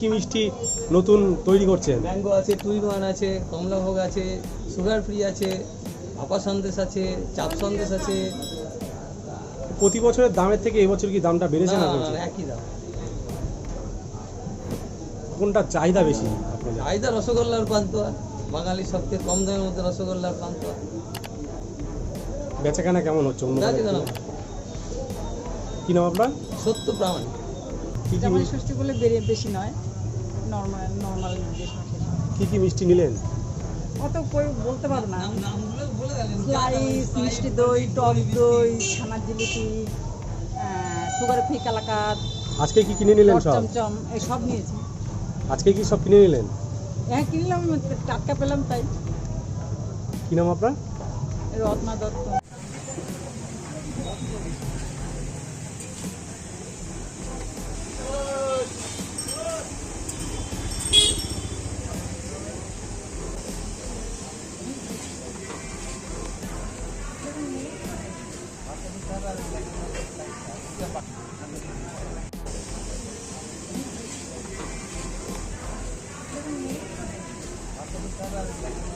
কি মিষ্টি নতুন তৈরি করছেন। ম্যাঙ্গো আছে টুইন আছে কমলাভোগ আছে সুগার ফ্রি আছে আপা সন্দেশ আছে চাপ সন্দেশ আছে। প্রতি বছরের দামের থেকে এবছর কি দামটা বেড়েছে না না, কমছে? একই দাম। কোনটা চাহিদা বেশি আপনাদের? চাহিদা রসগোল্লার পান্তুয়া বাঙালির সবচেয়ে কম দামের মধ্যে রসগোল্লার পান্তুয়া বেচাকেনা কেমন হচ্ছে অন্য কেন কি নাম আপনার? সত্য প্রামাণিক। কি কি জামাই ষষ্ঠী বলে বেরিয়ে বেশি নয় নর্মাল নর্মাল কি কি মিষ্টি নিলেন? অত কই বলতে পারব না। স্লাইস মিষ্টি দই টক দই ছানার জিলিপি সুগার ফ্রি কালাকাত আজকে কি কিনে নিলেন সব? চমচম এই সব নিয়েছি। আজকে কি সব কিনে নিলেন? হ্যাঁ কিনলাম টাটকা পেলাম তাই। কি নাম আপনার? রত্না দত্ত। Gracias.